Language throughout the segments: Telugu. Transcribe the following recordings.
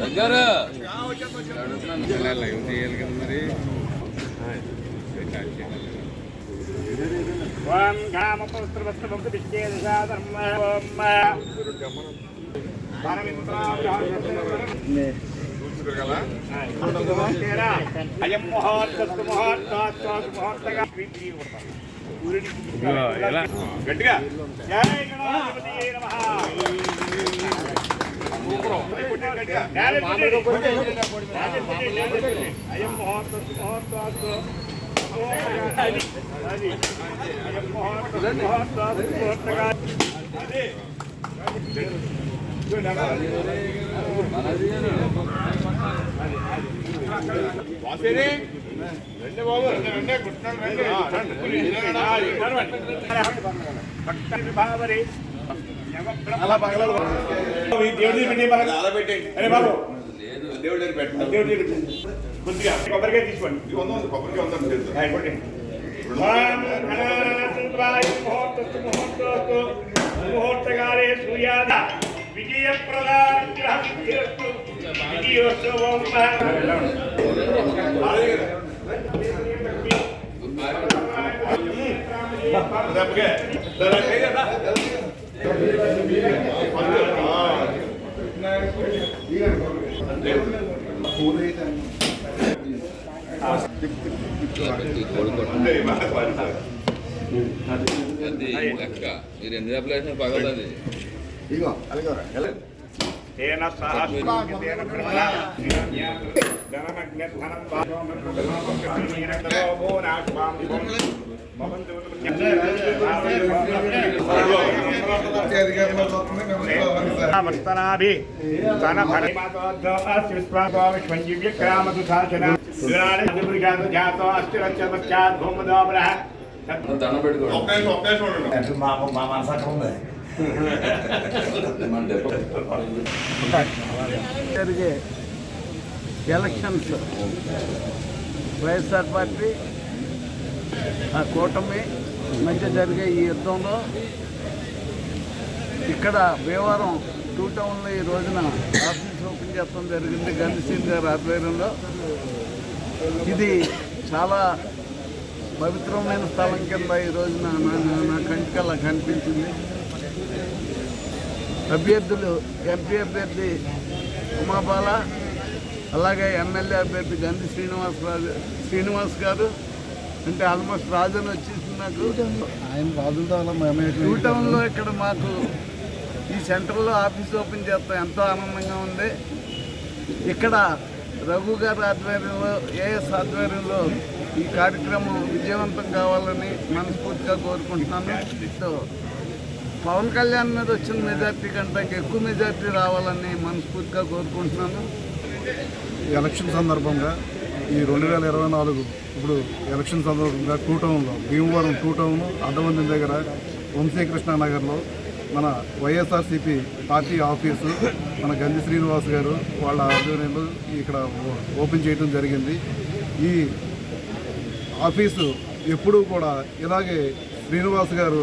దగ్గర లైవ్ చేయాలి కదా మరి అయం ముహూర్తస్తు ముహూర్తాస్తు ముహూర్తగా గట్టిగా జై గణపతి నమః అయం ముహూర్తస్తు ముహూర్తాస్తు అది అది అయం ముహూర్తస్తు ముహూర్తాస్తు ముహూర్తగా అది దేవుడి పెట్టి అరే బాబు దేవుడి దగ్గర పెట్టండి దేవుడి పెట్టండి కొద్దిగా కొబ్బరికాయ తీసుకోండి ఇది వంద ఉంది కొబ్బరికి వంద ఉంది తెలుసు. అయిపోండి ఓం గణానాథాయ ముహూర్తస్తు ముహూర్తస్తు ముహూర్తకాలే సూర్యాద విజయప్రదాగ్రహం విజయస్తు విజయోత్సవం దెబ్బకే. దెబ్బకే. అంతే, మీరు ఎన్ని దెబ్బలు వామో నాశవాం మస్తనాభి తన భరమాతో విశ్వంజీవ్యక్రామతు శాసన జాతో అస్థిర చమత్యాత్ భూమదోమరః దండం పెట్టుకోండి. మా మా మనసు అక్కడ ఉంది. మన దెబ్బ జరిగే ఎలక్షన్స్ వైఎస్ఆర్ పార్టీ ఆ కూటమి మధ్య జరిగే ఈ యుద్ధంలో ఇక్కడ భీమవరం టూ టౌన్లో ఈ రోజున ఆఫీస్ ఓపెన్ చేస్తాం జరిగింది గంధసీన్ గారి ఆధ్వర్యంలో. ఇది చాలా పవిత్రమైన స్థలం కింద ఈ రోజున నా- నా- కనిపించింది. అభ్యర్థులు ఎంపీ అభ్యర్థి ఉమాబాల అలాగే ఎమ్మెల్యే అభ్యర్థి గంధి శ్రీనివాస్ రాజు శ్రీనివాస్ గారు. అంటే ఆల్మోస్ట్ రాజుని వచ్చేసి నాకు. ఆయన రాజులతో టౌన్లో ఇక్కడ మాకు ఈ సెంటర్లో ఆఫీస్ ఓపెన్ చేస్తాం. ఎంతో ఆనందంగా ఉంది. ఇక్కడ రఘు గారి ఆధ్వర్యంలో ఏఎస్ ఆధ్వర్యంలో ఈ కార్యక్రమం విజయవంతం కావాలని మనస్ఫూర్తిగా కోరుకుంటున్నాను. పవన్ కళ్యాణ్ మీద వచ్చిన మెజార్టీ కంటే ఎక్కువ మెజార్టీ రావాలని మనస్ఫూర్తిగా కోరుకుంటున్నాను. ఎలక్షన్ సందర్భంగా ఈ రెండు వేల ఇరవై నాలుగు ఇప్పుడు ఎలక్షన్ సందర్భంగా టూ టౌన్లో భీమవరం టూ టౌన్ అడ్డమంది దగ్గర వంశీకృష్ణ నగర్లో మన వైఎస్ఆర్సీపీ పార్టీ ఆఫీసు మన గంధి శ్రీనివాస్ గారు వాళ్ళ ఆధ్వర్యంలో ఇక్కడ ఓ- ఓపెన్ చేయడం జరిగింది. ఈ ఆఫీసు ఎప్పుడూ కూడా ఇలాగే శ్రీనివాస్ గారు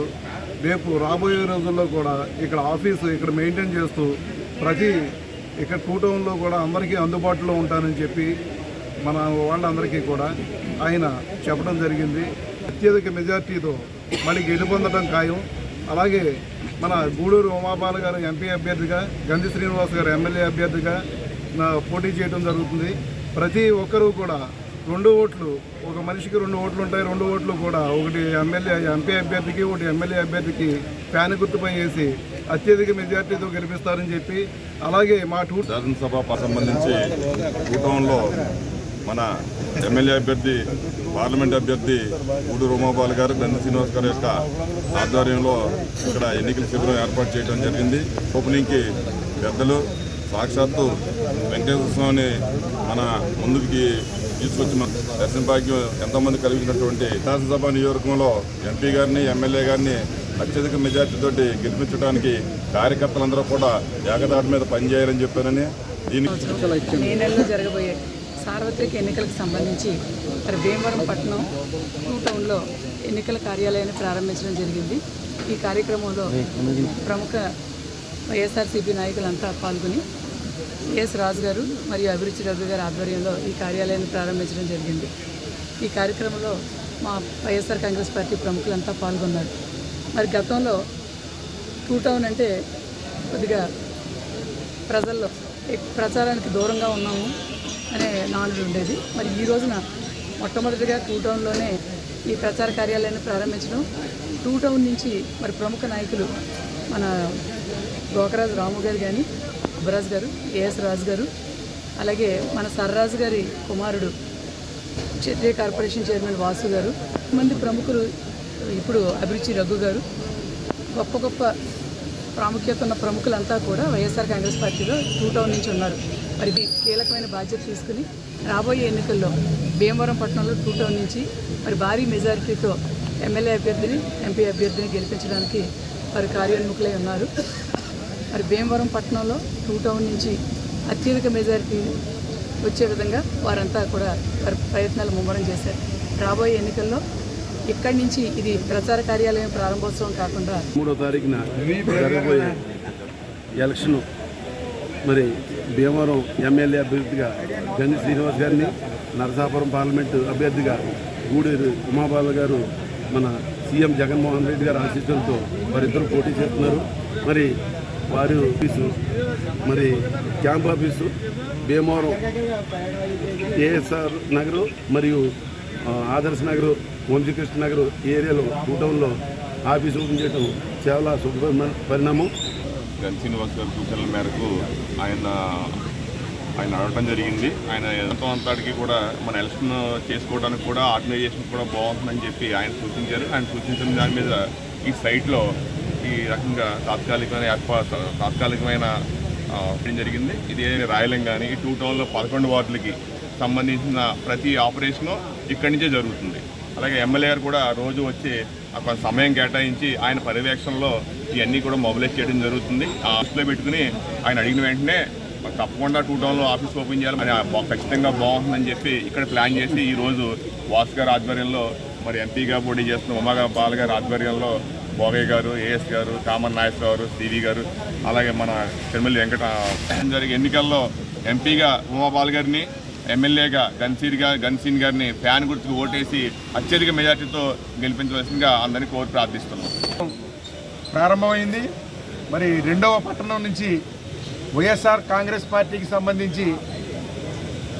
రేపు రాబోయే రోజుల్లో కూడా ఇక్కడ ఆఫీసు ఇక్కడ మెయింటైన్ చేస్తూ ప్రతి ఇక్కడ టూ టౌన్లో కూడా అందరికీ అందుబాటులో ఉంటానని చెప్పి మన వాళ్ళందరికీ కూడా ఆయన చెప్పడం జరిగింది. అత్యధిక మెజార్టీతో మళ్ళీ గెలుపొందడం ఖాయం. అలాగే మన గూడూరు ఉమాపాల గారు ఎంపీ అభ్యర్థిగా గంధి శ్రీనివాస్ గారు ఎమ్మెల్యే అభ్యర్థిగా పోటీ చేయడం జరుగుతుంది. ప్రతి ఒక్కరూ కూడా రెండు ఓట్లు ఒక మనిషికి రెండు ఓట్లు ఉంటాయి రెండు ఓట్లు కూడా. ఒకటి ఎమ్మెల్యే ఎంపీ అభ్యర్థికి ఒకటి ఎమ్మెల్యే అభ్యర్థికి ఫ్యాన్ గుర్తుపై వేసి అత్యధిక మెజార్టీతో గెలిపిస్తారని చెప్పి అలాగే మా టూర్ శాసనసభ సంబంధించి కూటంలో మన ఎమ్మెల్యే అభ్యర్థి పార్లమెంట్ అభ్యర్థి గూడు రోమాబాల్ గారు గంధ శ్రీనివాస్ గారి యొక్క ఆధ్వర్యంలో ఇక్కడ ఎన్నికల శిబిరం ఏర్పాటు చేయడం జరిగింది. ఓపెనింగ్కి పెద్దలు సాక్షాత్తు వెంకటేశ్వర స్వామిని మన ముందుకి తీసుకొచ్చి మన దర్శన భాగ్యం ఎంతోమంది కలిగినటువంటి శాసనసభ నియోజకవర్గంలో ఎంపీ గారిని ఎమ్మెల్యే గారిని అత్యధిక మెజార్టీతో గెలిపించడానికి కార్యకర్తలందరూ కూడా ఏకదాటి మీద పనిచేయాలని చెప్పానని దీనికి మే నెలలో జరగబోయే సార్వత్రిక ఎన్నికలకు సంబంధించి మరి భీమవరం పట్టణం టూ టౌన్లో ఎన్నికల కార్యాలయాన్ని ప్రారంభించడం జరిగింది. ఈ కార్యక్రమంలో ప్రముఖ వైఎస్ఆర్సీపీ నాయకులంతా పాల్గొని ఎస్ రాజు గారు మరియు అభిరుచి రఘు గారి ఆధ్వర్యంలో ఈ కార్యాలయాన్ని ప్రారంభించడం జరిగింది. ఈ కార్యక్రమంలో మా వైఎస్ఆర్ కాంగ్రెస్ పార్టీ ప్రముఖులంతా పాల్గొన్నారు. మరి గతంలో టూ టౌన్ అంటే కొద్దిగా ప్రజల్లో ప్రచారానికి దూరంగా ఉన్నాము అనే నానుడు ఉండేది. మరి ఈ రోజున మొట్టమొదటిగా టూ టౌన్లోనే ఈ ప్రచార కార్యాలయాన్ని ప్రారంభించడం టూ టౌన్ నుంచి మరి ప్రముఖ నాయకులు మన గోకరాజు రాము గారు కానీ సుబ్బరాజు గారు ఏఎస్ రాజు గారు అలాగే మన సర్రాజు గారి కుమారుడు క్షత్రియ కార్పొరేషన్ చైర్మన్ వాసు గారు మంది ప్రముఖులు ఇప్పుడు అభిరుచి రఘు గారు. గొప్ప గొప్ప ప్రాముఖ్యత ఉన్న ప్రముఖులంతా కూడా వైఎస్ఆర్ కాంగ్రెస్ పార్టీలో టూ టౌన్ నుంచి ఉన్నారు. మరి ఇది కీలకమైన బాధ్యత తీసుకుని రాబోయే ఎన్నికల్లో భీమవరం పట్టణంలో టూ టౌన్ నుంచి మరి భారీ మెజారిటీతో ఎమ్మెల్యే అభ్యర్థిని ఎంపీ అభ్యర్థిని గెలిపించడానికి వారు కార్యోన్ముఖులై ఉన్నారు. మరి భీమవరం పట్టణంలో టూ టౌన్ నుంచి అత్యధిక మెజారిటీ వచ్చే విధంగా వారంతా కూడా వారి ప్రయత్నాలు ముమ్మరం చేశారు. రాబోయే ఎన్నికల్లో ఇక్కడి నుంచి ఇది ప్రచార కార్యాలయం ప్రారంభోత్సవం కాకుండా మూడో తారీఖున జరగబోయే ఎలక్షన్ మరి భీమవరం ఎమ్మెల్యే అభ్యర్థిగా గంజి శ్రీనివాస్ గారిని నరసాపురం పార్లమెంటు అభ్యర్థిగా గూడూరు ఉమాబాల గారు మన సీఎం జగన్మోహన్ రెడ్డి గారి ఆశీస్సులతో వారిద్దరూ పోటీ చేస్తున్నారు. మరి వారి ఆఫీసు మరి camp office Bhimavaram ASR Nagar మరియు ఆదర్శ నగరు వంశీకృష్ణ నగర్ ఏరియాలో టూ టౌన్లో ఆఫీస్ ఓపెన్ చేయడం చాలా శుభ పరిణామం. గన్ శ్రీనివాస్ గారి సూచనల మేరకు ఆయన ఆయన అడగటం జరిగింది. ఆయన ఎంతో అంతటికి కూడా మన ఎలక్షన్ చేసుకోవడానికి కూడా ఆర్గనైజేషన్ కూడా బాగుంటుందని చెప్పి ఆయన సూచించారు. ఆయన సూచించిన దాని మీద ఈ సైట్లో ఈ రకంగా తాత్కాలికమైన ఏర్పాటు తాత్కాలికమైన జరిగింది? ఇది రాయలం కానీ ఈ టూ టౌన్లో పదకొండు వార్డులకి సంబంధించిన ప్రతి ఆపరేషను ఇక్కడి నుంచే జరుగుతుంది. అలాగే ఎమ్మెల్యే గారు కూడా రోజు వచ్చి కొంత సమయం కేటాయించి ఆయన పర్యవేక్షణలో ఇవన్నీ కూడా మొబిలైజ్ చేయడం జరుగుతుంది. ఆ ఆఫీస్లో పెట్టుకుని ఆయన అడిగిన వెంటనే తప్పకుండా టూ టౌన్లో ఆఫీస్ ఓపెన్ చేయాలి. ఖచ్చితంగా బాగుంటుందని చెప్పి ఇక్కడ ప్లాన్ చేసి ఈ రోజు వాసు గారు ఆధ్వర్యంలో మరి ఎంపీగా పోటీ చేస్తున్న ఉమాగా పాల్ గారి ఆధ్వర్యంలో భోగయ్య గారు ఏఎస్ గారు కామన్ నాయక్ గారు సివి గారు అలాగే మన తిరుమల వెంకట జరిగే ఎన్నికల్లో ఎంపీగా ఉమాపాల్ గారిని ఎమ్మెల్యేగా గన్సీర్ గారు గన్సీన్ గారిని ఫ్యాన్ గుర్తుకు ఓటేసి అత్యధిక మెజార్టీతో గెలిపించవలసిందిగా అందరినీ కోరి ప్రార్థిస్తున్నాం. ప్రారంభమైంది. మరి రెండవ పట్టణం నుంచి వైఎస్ఆర్ కాంగ్రెస్ పార్టీకి సంబంధించి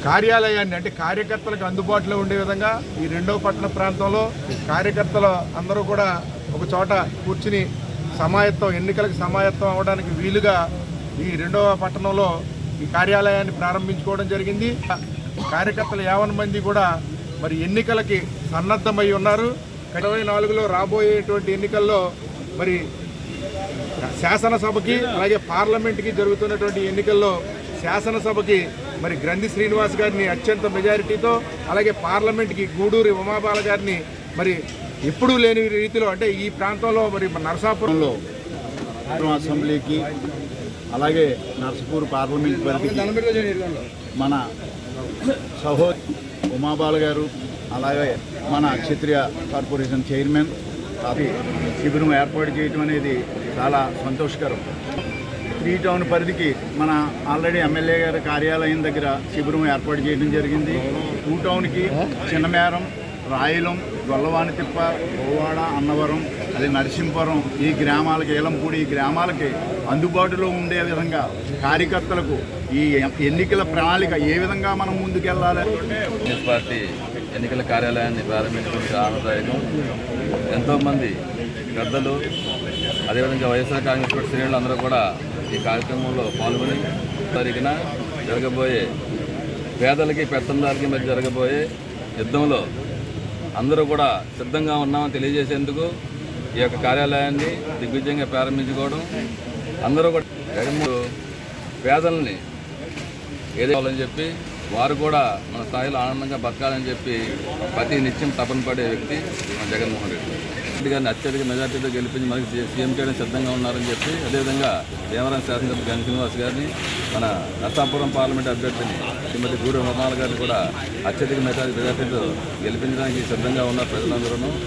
కార్యాలయాన్ని అంటే కార్యకర్తలకు అందుబాటులో ఉండే విధంగా ఈ రెండవ పట్టణ ప్రాంతంలో కార్యకర్తలు అందరూ కూడా ఒక చోట కూర్చుని సమాయత్తం ఎన్నికలకు సమాయత్తం అవడానికి వీలుగా ఈ రెండవ పట్టణంలో ఈ కార్యాలయాన్ని ప్రారంభించుకోవడం జరిగింది. కార్యకర్తలు యావన్ మంది కూడా మరి ఎన్నికలకి సన్నద్ధమై ఉన్నారు. ఇరవై నాలుగులో రాబోయేటువంటి ఎన్నికల్లో మరి శాసనసభకి అలాగే పార్లమెంట్కి జరుగుతున్నటువంటి ఎన్నికల్లో శాసనసభకి మరి గ్రంథి శ్రీనివాస్ గారిని అత్యంత మెజారిటీతో అలాగే పార్లమెంట్కి గూడూరి ఉమాబాల గారిని మరి ఎప్పుడూ లేని రీతిలో అంటే ఈ ప్రాంతంలో మరి నరసాపురంలో అసెంబ్లీకి అలాగే నర్సపూర్ పార్లమెంట్ పరిధికి మన సహో ఉమాబాల గారు అలాగే మన క్షత్రియ కార్పొరేషన్ చైర్మన్ అది శిబిరం ఏర్పాటు చేయటం అనేది చాలా సంతోషకరం. త్రీ టౌన్ పరిధికి మన ఆల్రెడీ ఎమ్మెల్యే గారి కార్యాలయం దగ్గర శిబిరం ఏర్పాటు చేయడం జరిగింది. టూ టౌన్కి చిన్నమేరం రాయలం గొల్లవానితిప్ప గోవాడ అన్నవరం అది నరసింహపురం ఈ గ్రామాలకి ఏలంపూడి ఈ గ్రామాలకి అందుబాటులో ఉండే విధంగా కార్యకర్తలకు ఈ ఎన్నికల ప్రణాళిక ఏ విధంగా మనం ముందుకెళ్ళాలి? కాంగ్రెస్ పార్టీ ఎన్నికల కార్యాలయాన్ని ప్రారంభించడం ఆనందదాయకం. ఎంతోమంది పెద్దలు అదేవిధంగా వైఎస్ఆర్ కాంగ్రెస్ పార్టీ శ్రేణులు అందరూ కూడా ఈ కార్యక్రమంలో పాల్గొని తారీఖున జరగబోయే పేదలకి పెత్తందారికి మధ్య జరగబోయే యుద్ధంలో అందరూ కూడా సిద్ధంగా ఉన్నామని తెలియజేసేందుకు ఈ యొక్క కార్యాలయాన్ని దిగ్విజయంగా ప్రారంభించుకోవడం అందరూ కూడా జగన్మోహన్ పేదల్ని ఏదేవాలని చెప్పి వారు కూడా మన స్థాయిలో ఆనందంగా బతకాలని చెప్పి ప్రతి నిత్యం తపన పడే వ్యక్తి మన జగన్మోహన్ రెడ్డి. రెడ్డి గారిని అత్యధిక మెజార్టీతో గెలిపించి మనకి సీఎం చేయడం సిద్ధంగా ఉన్నారని చెప్పి అదేవిధంగా దేవరాం శాసనసభ్యులు గన్ శ్రీనివాస్ గారిని మన నర్సాపురం పార్లమెంట్ అభ్యర్థిని శ్రీమతి గూడెం హోమాల గారిని కూడా అత్యధిక మెజార్టీ మెజార్టీతో గెలిపించడానికి సిద్ధంగా ఉన్న ప్రజలందరూ.